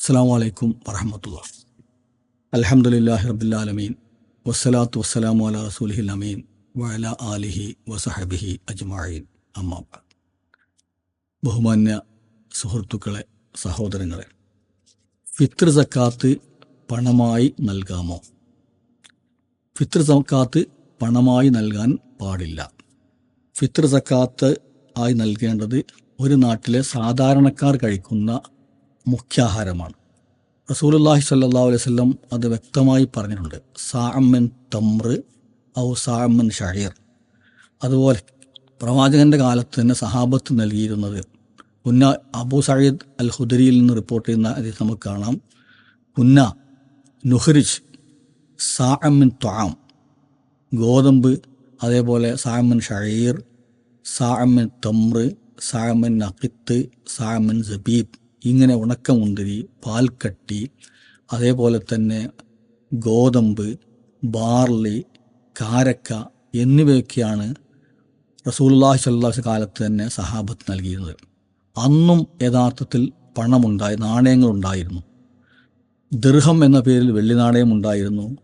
അസ്സാം വലൈക്കും വറഹമത്തുള്ള അലഹമുല്ലാഹി റബുല്ലാലമീൻ വസ്സലാത്തു വസ്സലാമു അല റസൂലിഹിൽ അമീൻ. വഅല ആലിഹി വസഹബിഹി അജ്മായിൻ അമ്മാബാദ് ബഹുമാന്യ സുഹൃത്തുക്കളെ സഹോദരങ്ങളെ ഫിത്ർ സക്കാത്ത് പണമായി നൽകാമോ? ഫിത്ർ സക്കാത്ത് പണമായി നൽകാൻ പാടില്ല. ഫിത്ർ സക്കാത്ത് ആയി നൽകേണ്ടത് ഒരു നാട്ടിലെ സാധാരണക്കാർ കഴിക്കുന്ന മുഖ്യാഹാരമാണ്. റസൂലുല്ലാഹി സല്ലാ അലൈഹി സ്വല്ലം അത് വ്യക്തമായി പറഞ്ഞിട്ടുണ്ട്. സാഅമ്മൻ തമ്ര് ഔ സാഅമ്മൻ ഷഹീർ. അതുപോലെ പ്രവാചകന്റെ കാലത്ത് തന്നെ സഹാബത്ത് നൽകിയിരുന്നത് ഉന്ന അബൂ സയ്യിദ് അൽ ഹുദരിയിൽ നിന്ന് റിപ്പോർട്ട് ചെയ്യുന്ന അതിൽ നമുക്ക് കാണാം. ഉന്ന നുഹ്രിജ് സാഅമ്മിൻ ത്വാം. ഗോതമ്പ് അതേപോലെ സാമിൻ ഷഹീർ സാമിൻ തമ്ര് സാമിൻ നഖിത്ത് സാമിൻ സബീബ്. ഇങ്ങനെ ഉണക്കമുന്തിരി പാൽക്കട്ടി അതേപോലെ തന്നെ ഗോതമ്പ് ബാർലി കാരക്ക എന്നിവയൊക്കെയാണ് റസൂലുള്ളാഹി സ്വല്ലല്ലാഹു കാലത്ത് തന്നെ സഹാബത്ത് നൽകിയിരുന്നത്. അന്നും യഥാർത്ഥത്തിൽ പണമുണ്ടായി നാണയങ്ങളുണ്ടായിരുന്നു. ദീർഘം എന്ന പേരിൽ വെള്ളി നാണയം ഉണ്ടായിരുന്നു.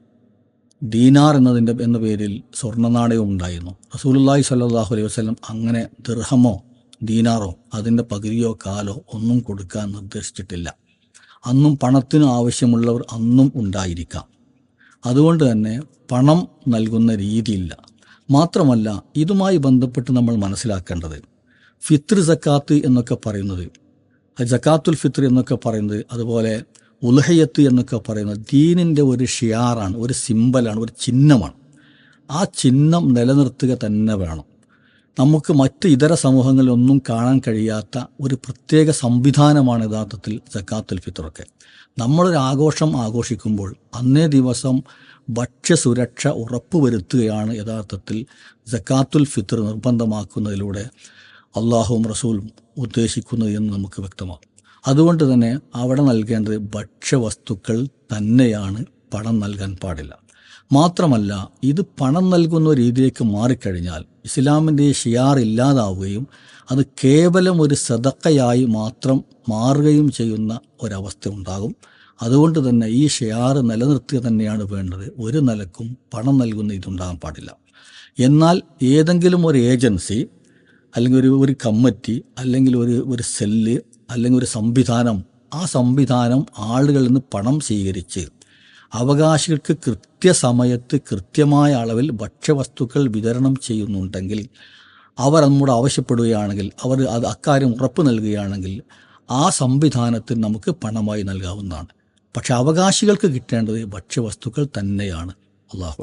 ദീനാർ എന്നതിന്റെ എന്ന പേരിൽ സ്വർണ നാണയവും ഉണ്ടായിരുന്നു. റസൂലുള്ളാഹി സ്വല്ലല്ലാഹു അലൈഹി വസല്ലം അങ്ങനെ ദീർഘമോ ദീനാറോ അതിന്റെ പകുതിയോ കാലോ ഒന്നും കൊടുക്കാൻ നിർദ്ദേശിച്ചിട്ടില്ല. അന്നും പണത്തിന് ആവശ്യമുള്ളവർ അന്നും ഉണ്ടായിരിക്കാം. അതുകൊണ്ട് തന്നെ പണം നൽകുന്ന രീതിയില്ല. മാത്രമല്ല ഇതുമായി ബന്ധപ്പെട്ട് നമ്മൾ മനസ്സിലാക്കേണ്ടത് ഫിത്ർ സക്കാത്ത് എന്നൊക്കെ പറയുന്നത് ജക്കാത്തുൽ ഫിത്ർ എന്നൊക്കെ പറയുന്നത് അതുപോലെ ഉലഹയത്ത് എന്നൊക്കെ പറയുന്നത് ദീനിന്റെ ഒരു ഷിയാറാണ് ഒരു സിമ്പലാണ് ഒരു ചിഹ്നമാണ്. ആ ചിഹ്നം നിലനിർത്തുക തന്നെ വേണം. നമുക്ക് മറ്റ് ഇതര സമൂഹങ്ങളിലൊന്നും കാണാൻ കഴിയാത്ത ഒരു പ്രത്യേക സംവിധാനമാണ് യഥാർത്ഥത്തിൽ സക്കാത്തുൽ ഫിത്രൊക്കെ നമ്മളൊരു ആഘോഷം ആഘോഷിക്കുമ്പോൾ അന്നേ ദിവസം ഭക്ഷ്യസുരക്ഷ ഉറപ്പുവരുത്തുകയാണ് യഥാർത്ഥത്തിൽ സക്കാത്തുൽ ഫിത്ർ നിർബന്ധമാക്കുന്നതിലൂടെ അള്ളാഹുവും റസൂലും ഉദ്ദേശിക്കുന്നത് എന്ന് നമുക്ക് വ്യക്തമാകും. അതുകൊണ്ട് തന്നെ അവിടെ നൽകേണ്ടത് ഭക്ഷ്യവസ്തുക്കൾ തന്നെയാണ് പണം നൽകാൻ പാടില്ല. മാത്രമല്ല ഇത് പണം നൽകുന്ന രീതിയിലേക്ക് മാറിക്കഴിഞ്ഞാൽ ഇസ്ലാമിന്റെ ഷിയാർ ഇല്ലാതാവുകയും അത് കേവലം ഒരു സദക്കയായി മാത്രം മാറുകയും ചെയ്യുന്ന ഒരവസ്ഥ ഉണ്ടാകും. അതുകൊണ്ട് തന്നെ ഈ ഷിയാർ നിലനിർത്തുക തന്നെയാണ് വേണ്ടത്. ഒരു നിലക്കും പണം നൽകുന്ന ഇതുണ്ടാകാൻ പാടില്ല. എന്നാൽ ഏതെങ്കിലും ഒരു ഏജൻസി അല്ലെങ്കിൽ ഒരു ഒരു കമ്മിറ്റി അല്ലെങ്കിൽ ഒരു ഒരു സെല്ല് അല്ലെങ്കിൽ ഒരു സംവിധാനം ആ സംവിധാനം ആളുകളിൽ നിന്ന് പണം സ്വീകരിച്ച് അവകാശികൾക്ക് കൃത്യസമയത്ത് കൃത്യമായ അളവിൽ ഭക്ഷ്യവസ്തുക്കൾ വിതരണം ചെയ്യുന്നുണ്ടെങ്കിൽ അവർ നമ്മോട് ആവശ്യപ്പെടുകയാണെങ്കിൽ അവർ അത് അക്കാര്യം ഉറപ്പ് നൽകുകയാണെങ്കിൽ ആ സംവിധാനത്തിന് നമുക്ക് പണമായി നൽകാവുന്നതാണ്. പക്ഷെ അവകാശികൾക്ക് കിട്ടേണ്ടത് ഭക്ഷ്യവസ്തുക്കൾ തന്നെയാണ്. അള്ളാഹു